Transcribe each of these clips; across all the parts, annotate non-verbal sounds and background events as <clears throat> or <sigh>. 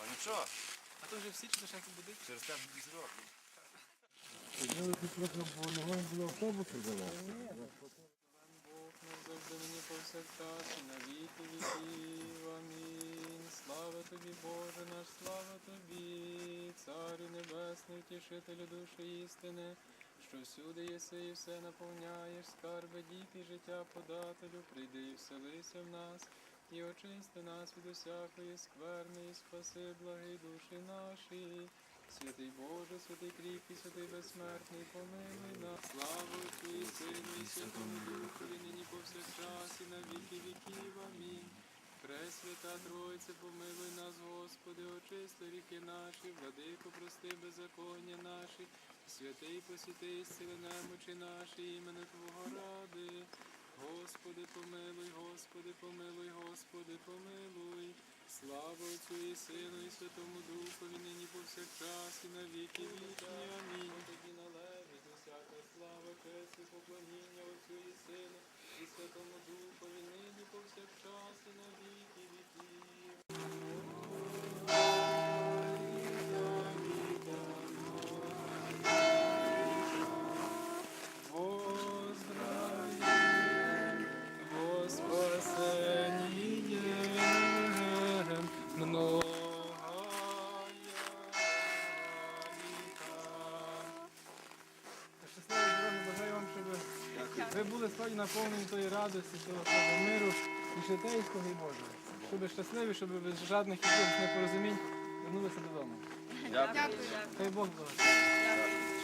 А нічого, А то вже всі чи ще буде? через те не зробив. Бог назавжди мені повсякчас і на віки віків. Амінь. Слава тобі, Боже наш, слава тобі, Царю Небесний, тішителю душі істини, що всюди єси і все наповняєш, скарби дік і життя подателю, прийди і вселися в нас, і очисти нас від усякої скверни, і спаси благі душі наші. Святий Боже, святий кріпкий, святий безсмертний, помилуй нас. Слава і Сину і Святому Духові, нині повсякчас і на віки віків. Амінь. Пресвята Тройце, помилуй нас, Господи, очисти ріки наші, владико, прости беззаконня наші, святий посіти, сили немочі наші, імени Твого ради. Господи, помилуй, Господи, помилуй, Господи, помилуй. Слава Отцю і Сину і Святому Духові, нині повсякчас і на віки вічні. Амінь. Тобі належить усяка слава, честь і поклоніння Отцю і Сину і Святому Духові, нині повсякчас і на віки віків. Ви справді наповнені тої радості, того того миру і житейського і Божого. Щоб щасливі, щоб без жадних якихось непорозумінь вернулися додому. Дякую. Хай Бог благословить.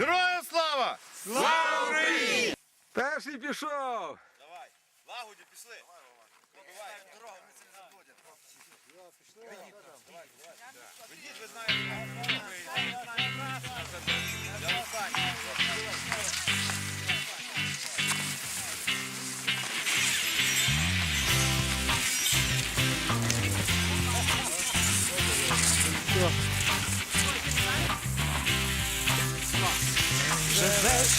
Героям слава! Слава Україні! Перший пішов. Давай, лагоді, пішли. Давай, дорогу, ми це не заблудять. Ведіть, ви знаєте.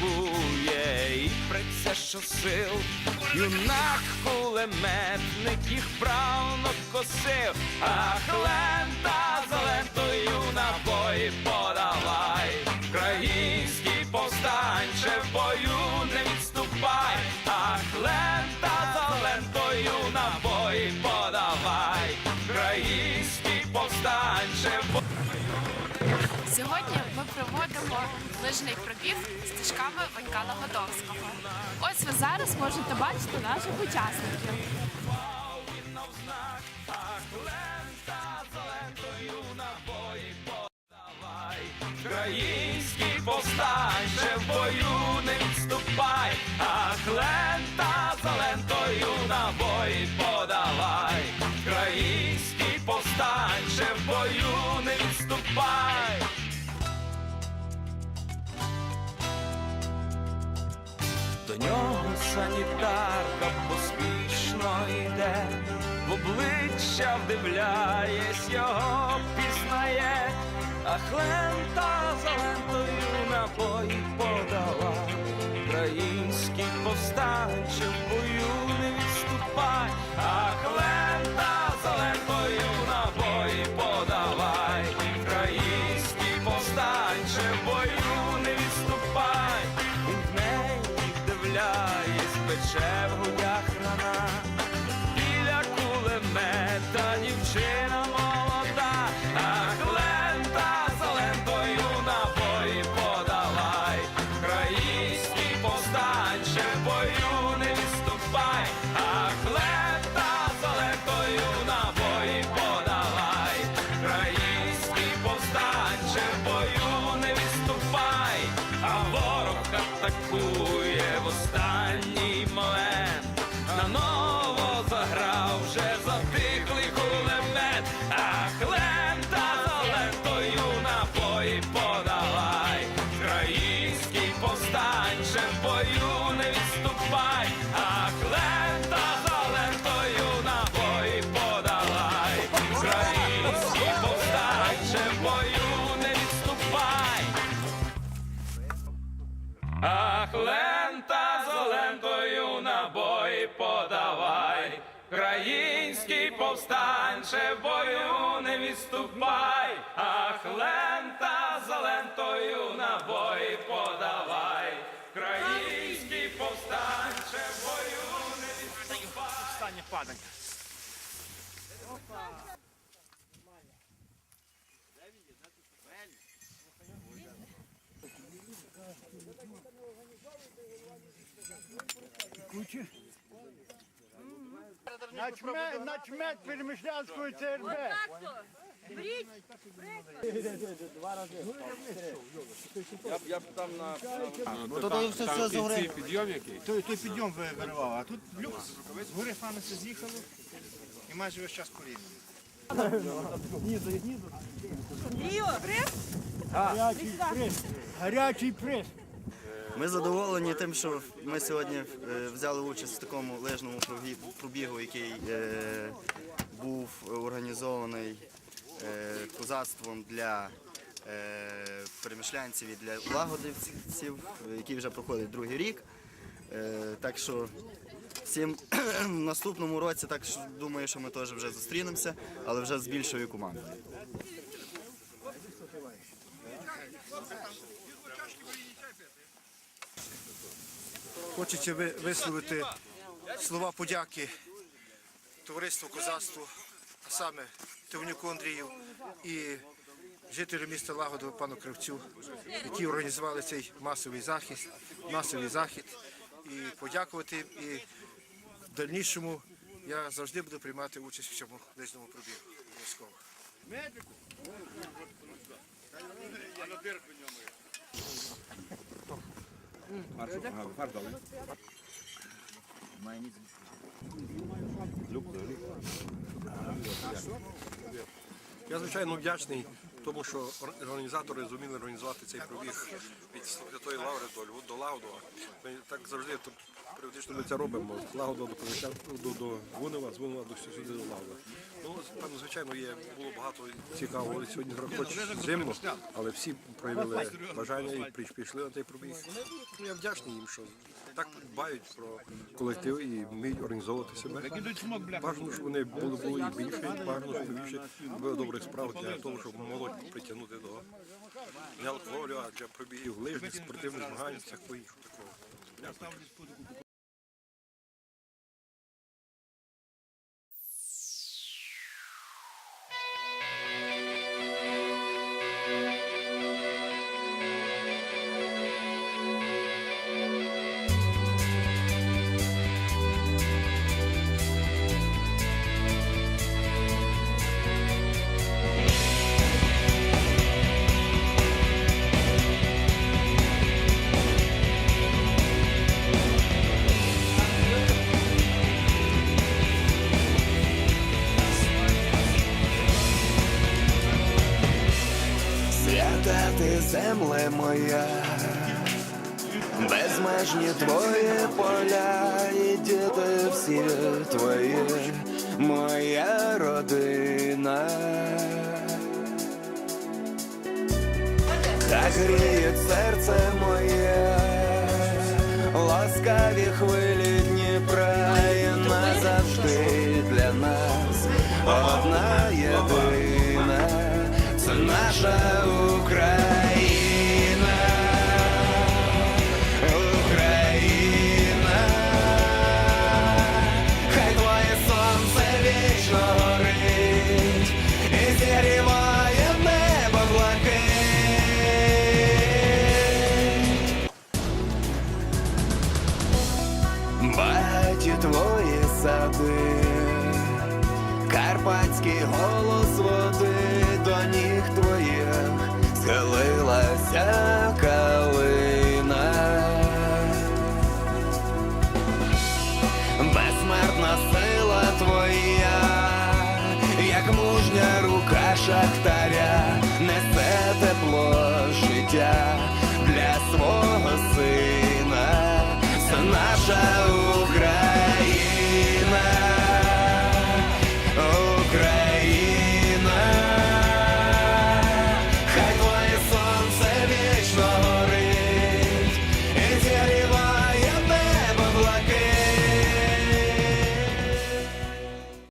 атакує і преться, що сил. Юнак кулеметник їх правно косив, ах, лента за лентою набої подавай. Український повстанче в бою проводимо лижний пробіг стежками Ванька Лагодовського. Ось ви зараз можете бачити наших учасників. Український повстанче в бою не відступай, ах, лента санітарка поспішно йде, в обличчя вдивляєсь, його пізнає, а хлента за лентою набої подавай, Український повстанче бою не відступай, ах, лента за лентою набої подавай, Український повстанче бою не відступай. Начмет, начмет Перемишлянської ЦРБ. Той, той підйом ви- виривав, а тут люкс. З гори фани все з'їхало і майже весь час. Гарячий приз. Гарячий приз. Ми задоволені тим, що ми сьогодні е, взяли участь в такому лижному пробігу, який е, був організований е, козацтвом для перемишлянців і для лагодівців, який вже проходить другий рік. Так що всім в <clears throat> наступному році, так що думаю, що ми теж вже зустрінемося, але вже з більшою командою. Хочеться ви- висловити слова подяки товариству козацтву, а саме Тивнюку Андрію і жителю міста Лагодова пану Кравцю, які організували цей масовий захід, масовий захід. І подякувати їм. І в дальнішому я завжди буду приймати участь в цьому лижному пробігу. Обов'язково. Я звичайно вдячний тому, що організатори зуміли організувати цей пробіг від Святої Лаври до Льву до Лагодова. Ми так завжди періодично ми це робимо. З до Козача до, до Гунева, з Гунева до сюди до Лагодова. Ну, певно, звичайно, є було багато цікавого сьогодні. Хоч зимно, але всі проявили бажання і прийш- пішли на цей пробіг. Ну, я вдячний їм, що так дбають про колектив і вміють організовувати себе. Бажано, щоб вони були, були і більше, бажано, щоб більше робили добрих справ для того, щоб молодь притягнути до не алкоголю, а для пробігів лижних, спортивних змагань, всякого іншого такого. Дякую. Земле моя, безмежні твої поля, і діти всі твої, моя родина. Так гріє серце шахтаря, несе тепло життя для свого сина, це наша